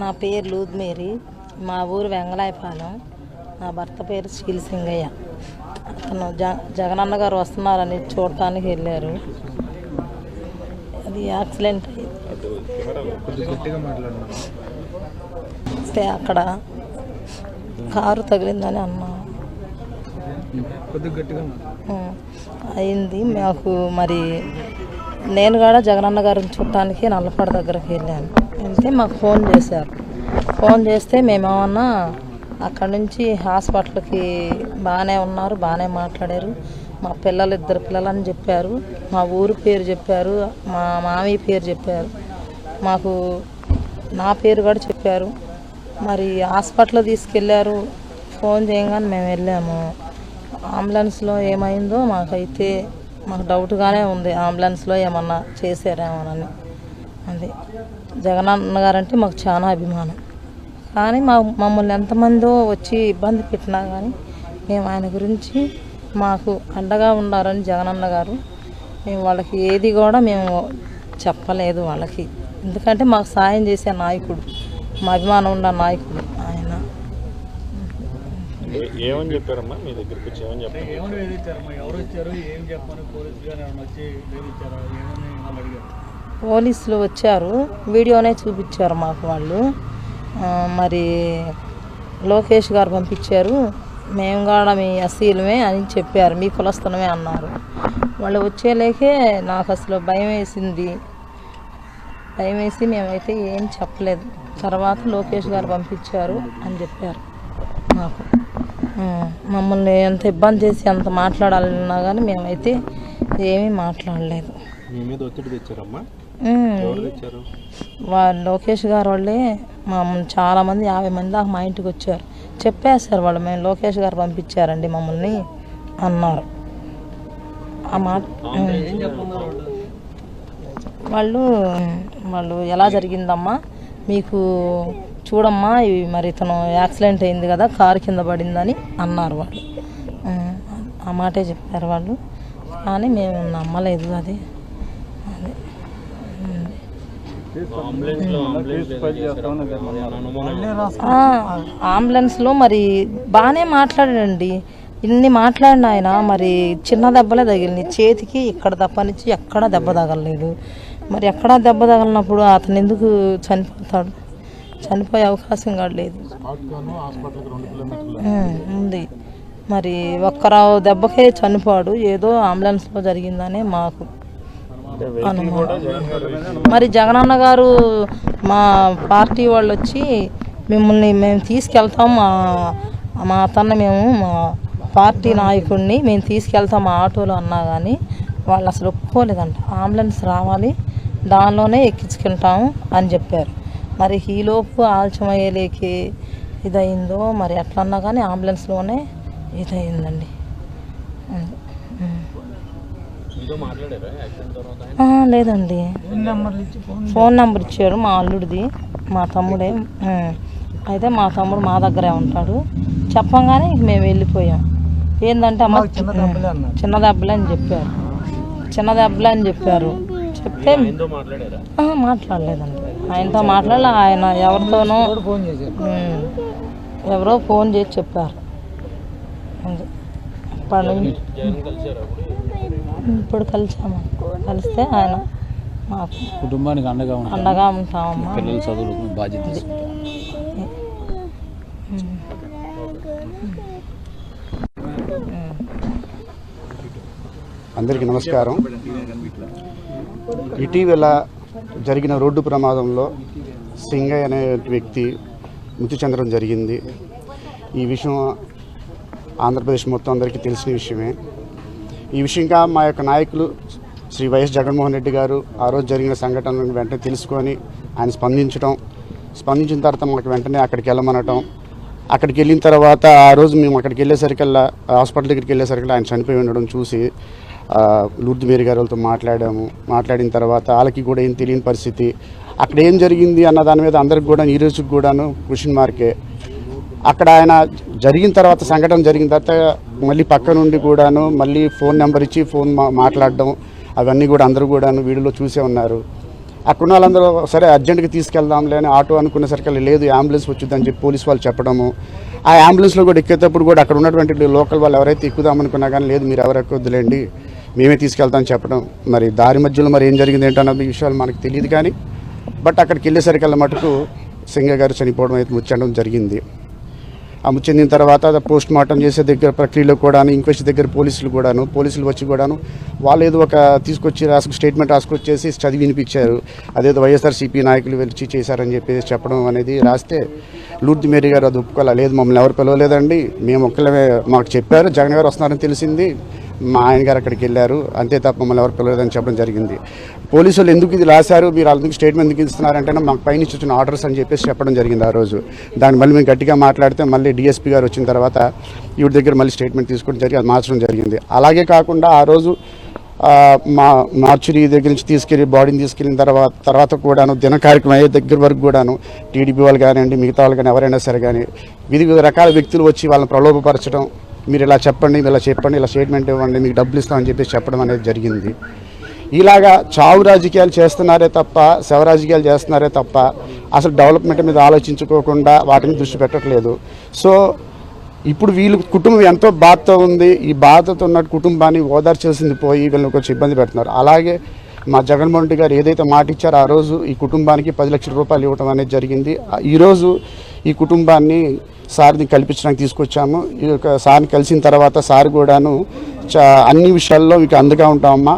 నా పేరు లూద్ మేరీ మా ఊరు వెంగళాయపాలెం. నా భర్త పేరు శ్రీసింగయ్య అతను జ జగనన్న గారు వస్తున్నారని చూడటానికి వెళ్ళారు. అది యాక్సిడెంట్ అయింది అక్కడ కారు తగిలిందని అన్నా అయింది. మాకు మరి నేను కూడా జగనన్న గారిని చూడటానికి నల్లపాడు దగ్గరికి వెళ్ళాను. అంటే మాకు ఫోన్ చేశారు. ఫోన్ చేస్తే మేమేమన్నా అక్కడ నుంచి హాస్పిటల్కి బాగానే ఉన్నారు బాగానే మాట్లాడారు. మా పిల్లలు ఇద్దరు పిల్లలని చెప్పారు. మా ఊరు పేరు చెప్పారు మా మామయ్య పేరు చెప్పారు. మాకు నా పేరు కూడా చెప్పారు. మరి హాస్పిటల్ తీసుకెళ్ళారు ఫోన్ చేయగానే మేము వెళ్ళాము. అంబులెన్స్లో ఏమైందో మాకైతే మాకు డౌట్గానే ఉంది. అంబులెన్స్లో ఏమన్నా చేశారేమోనని. అది. జగనన్న గారంటే మాకు చాలా అభిమానం. కానీ మా మమ్మల్ని ఎంతమందో వచ్చి ఇబ్బంది పెట్టినా కానీ మేము ఆయన గురించి మాకు అండగా ఉన్నారని జగనన్న గారు మేము వాళ్ళకి ఏది కూడా మేము చెప్పలేదు వాళ్ళకి. ఎందుకంటే మాకు సాయం చేసే నాయకుడు మా అభిమానం ఉన్న నాయకుడు ఆయన. ఏమని చెప్పారమ్మా? మీ దగ్గరికి వచ్చి ఏమని చెప్పారు? ఏమని వేధించారమ్మా? ఎవరు వచ్చారు? ఏం చెప్పమని పోలీసులు కానీ ఏమైనా వచ్చి వేధించారా? ఏమని వాళ్ళు అడిగారు? పోలీసులు వచ్చారు. వీడియోనే చూపించారు మాకు వాళ్ళు. మరి లోకేష్ గారు పంపించారు. మేము కూడా మీ అసీలమే అని చెప్పారు. మీ కులస్థలమే అన్నారు. వాళ్ళు వచ్చేలేకే నాకు అసలు భయం వేసింది. భయం వేసి మేమైతే ఏం చెప్పలేదు. తర్వాత లోకేష్ గారు పంపించారు అని చెప్పారు మాకు. మమ్మల్ని ఎంత ఇబ్బంది చేసి అంత మాట్లాడాలన్నా కానీ మేమైతే ఏమీ మాట్లాడలేదు. మీ మీద ఒత్తిడి తెచ్చారమ్మా? వాళ్ళు లోకేష్ గారు వాళ్ళే మా చాలా మంది యాభై మంది దాకా మా ఇంటికి వచ్చారు. చెప్పేశారు వాళ్ళు మేము లోకేష్ గారు పంపించారండి మమ్మల్ని అన్నారు. ఆ మాట వాళ్ళు? వాళ్ళు ఎలా జరిగిందమ్మా? మీకు చూడమ్మా ఇవి మరి ఇతను యాక్సిడెంట్ అయింది కదా కారు కింద పడిందని అన్నారు వాళ్ళు. ఆ మాటే చెప్పారు వాళ్ళు. కానీ మేము నమ్మలేదు అది ఉమ్. అంబులెన్స్లో అంబులెన్స్ ఏదో చేశారమ్మా. ఏమన్నా అనుమానం ఆ, అంబులెన్స్లో మరి బాగానే మాట్లాడాడండి. ఇన్ని మాట్లాడిన ఆయన మరి చిన్న దెబ్బలే తగిలినాయి. చేతికి ఇక్కడ తప్పనిచ్చి ఎక్కడ దెబ్బ తగలలేదు. మరి ఎక్కడా దెబ్బ తగలినప్పుడు అతను ఎందుకు చనిపోతాడు? చనిపోయే అవకాశం కూడా లేదు. ఉంది. మరి ఒక్కరావు దెబ్బకే చనిపోడు ఏదో అంబులెన్స్లో జరిగిందనే మాకు మరి జగనన్న గారు మా పార్టీ వాళ్ళు వచ్చి మిమ్మల్ని మేము తీసుకెళ్తాం మా మా అతన్ని మేము మా పార్టీ నాయకుడిని మేము తీసుకెళ్తాం మా ఆటోలో అన్నా కానీ వాళ్ళు అసలు ఒప్పుకోలేదంట. అంబులెన్స్ రావాలి దానిలోనే ఎక్కించుకుంటాము అని చెప్పారు. మరి ఈలోపు ఆలస్యమయ్యేలేకి ఇదయిందో మరి ఎట్లన్నా కానీ అంబులెన్స్లోనే ఇదయిందండి. లేదండి. ఫోన్ నెంబర్ ఇచ్చాడు మా అల్లుడిది మా తమ్ముడే. అయితే మా తమ్ముడు మా దగ్గరే ఉంటాడు. చెప్పంగానే ఇంక మేము వెళ్ళిపోయాం. ఏంటంటే అమ్మ చిన్న దెబ్బలే అన్నారు. చిన్న దెబ్బలే అని చెప్పారు. చిన్న దెబ్బలే అని చెప్పారు. చెప్తే ఆయనతో మాట్లాడారా? ఆ, మాట్లాడలేదండి. ఆయనతో మాట్లాడలే ఆయన ఎవరితోనో. ఎవరో ఫోన్ చేసి చెప్పారు. ఇప్పుడు కలిసాము. కలిస్తే ఆయన మాకు కుటుంబానికి అండగా ఉంటాం అండగా ఉంటామమ్మా. పిల్లల చదువులకు బాధ్యత అందరికీ నమస్కారం. ఇటీవల జరిగిన రోడ్డు ప్రమాదంలో సింగయ్య అనే వ్యక్తి మృతి చెందడం జరిగింది. ఈ విషయం ఆంధ్రప్రదేశ్ మొత్తం అందరికీ తెలిసిన విషయమే. ఈ విషయంగా మా యొక్క నాయకులు శ్రీ వైఎస్ జగన్మోహన్ రెడ్డి గారు ఆ రోజు జరిగిన సంఘటనలను వెంటనే తెలుసుకొని ఆయన స్పందించడం స్పందించిన తర్వాత మనకు వెంటనే అక్కడికి వెళ్ళమనటం. అక్కడికి వెళ్ళిన తర్వాత ఆ రోజు మేము అక్కడికి వెళ్ళేసరికల్లా హాస్పిటల్ దగ్గరికి వెళ్ళేసరికల్లా ఆయన చనిపోయి ఉండడం చూసి లూర్ది మేరీ గారి వాళ్ళతో మాట్లాడాము. మాట్లాడిన తర్వాత వాళ్ళకి కూడా ఏం తెలియని పరిస్థితి. అక్కడ ఏం జరిగింది అన్న దాని మీద అందరికి కూడా ఈ రోజుకి కూడాను క్వశ్చన్ మార్కే అక్కడ ఆయన జరిగిన తర్వాత సంఘటన జరిగిన తర్వాత మళ్ళీ పక్క నుండి కూడాను మళ్ళీ ఫోన్ నెంబర్ ఇచ్చి ఫోన్ మా మాట్లాడడం అవన్నీ కూడా అందరూ కూడాను వీడియోలో చూసే ఉన్నారు. అక్కడ ఉన్న వాళ్ళందరూ సరే అర్జెంట్గా తీసుకెళ్దాంలే అని ఆటో అనుకునేసరికి లేదు అంబులెన్స్ వచ్చిందని చెప్పి పోలీస్ వాళ్ళు చెప్పడము. ఆ అంబులెన్స్లో కూడా ఎక్కేటప్పుడు కూడా అక్కడ ఉన్నటువంటి లోకల్ వాళ్ళు ఎవరైతే ఎక్కుదామనుకున్నా కానీ లేదు మీరు ఎవరు ఎక్కొద్దులేండి మేమే తీసుకెళ్తామని చెప్పడం. మరి దారి మధ్యలో మరి ఏం జరిగింది ఏంటన్నది విషయాలు మనకు తెలియదు కానీ బట్ అక్కడికి వెళ్ళేసరికల్లా మటుకు సింగ గారు చనిపోవడం అయితే ముచ్చడం జరిగింది. చెందిన తర్వాత పోస్ట్ మార్టం చేసే దగ్గర ప్రక్రియలో కూడాను ఇంక్వెస్ట్ దగ్గర పోలీసులు కూడాను పోలీసులు వచ్చి కూడాను వాళ్ళు ఏదో ఒక తీసుకొచ్చి రాసుకు స్టేట్మెంట్ రాసుకొచ్చేసి చదివి వినిపించారు. అదేదో వైఎస్ఆర్సీపీ నాయకులు వెళ్ళి చేశారని చెప్పేసి చెప్పడం అనేది రాస్తే లూర్ది మేరీ గారు అది ఒప్పుకోవాలి? లేదు మమ్మల్ని ఎవరు పిలవలేదండి. మేము ఒక్కళ్ళమే మాకు చెప్పారు. జగన్ గారు వస్తున్నారని తెలిసింది. మా ఆయన గారు అక్కడికి వెళ్ళారు. అంతే తప్ప మమ్మల్ని ఎవరు పిలవలేదని చెప్పడం జరిగింది. పోలీసులు ఎందుకు ఇది రాశారు మీరు అందుకు స్టేట్మెంట్ ఎందుకు ఇస్తున్నారంటే మాకు పైనుంచి వచ్చిన ఆర్డర్స్ అని చెప్పేసి చెప్పడం జరిగింది ఆ రోజు. దాన్ని మళ్ళీ మేము గట్టిగా మాట్లాడితే మళ్ళీ డిఎస్పీ గారు వచ్చిన తర్వాత ఈవిడ దగ్గర మళ్ళీ స్టేట్మెంట్ తీసుకోవడం జరిగి అది మార్చడం జరిగింది. అలాగే కాకుండా ఆ రోజు మా మార్చురీ దగ్గర నుంచి తీసుకెళ్ళి బాడీని తీసుకెళ్ళిన తర్వాత తర్వాత కూడాను దిన కార్యక్రమం అయ్యే దగ్గర వరకు కూడాను టీడీపీ వాళ్ళు కానివ్వండి మిగతా వాళ్ళు కానీ ఎవరైనా సరే కానీ వివిధ రకాల వ్యక్తులు వచ్చి వాళ్ళని ప్రలోభపరచడం మీరు ఇలా చెప్పండి ఇలా చెప్పండి ఇలా స్టేట్మెంట్ ఇవ్వండి మీకు డబ్బులు ఇస్తామని చెప్పేసి చెప్పడం అనేది జరిగింది. ఇలాగా చావు రాజకీయాలు చేస్తున్నారే తప్ప శవ రాజకీయాలు చేస్తున్నారే తప్ప అసలు డెవలప్మెంట్ మీద ఆలోచించుకోకుండా వాటిని దృష్టి పెట్టట్లేదు. సో ఇప్పుడు వీళ్ళు కుటుంబం ఎంతో బాధతో ఉంది ఈ బాధతో ఉన్న కుటుంబాన్ని ఓదార్చాల్సింది పోయి వీళ్ళని కొంచెం ఇబ్బంది పెడుతున్నారు. అలాగే మా జగన్మోహన్ రెడ్డి గారు ఏదైతే మాట ఇచ్చారో ఆ రోజు ఈ కుటుంబానికి పది లక్షల రూపాయలు ఇవ్వడం అనేది జరిగింది. ఈరోజు ఈ కుటుంబాన్ని సార్ని కల్పించడానికి తీసుకొచ్చాము. ఈ యొక్క సార్ని కలిసిన తర్వాత సార్ కూడాను చా అన్ని విషయాల్లో మీకు అందుగా ఉంటామమ్మా.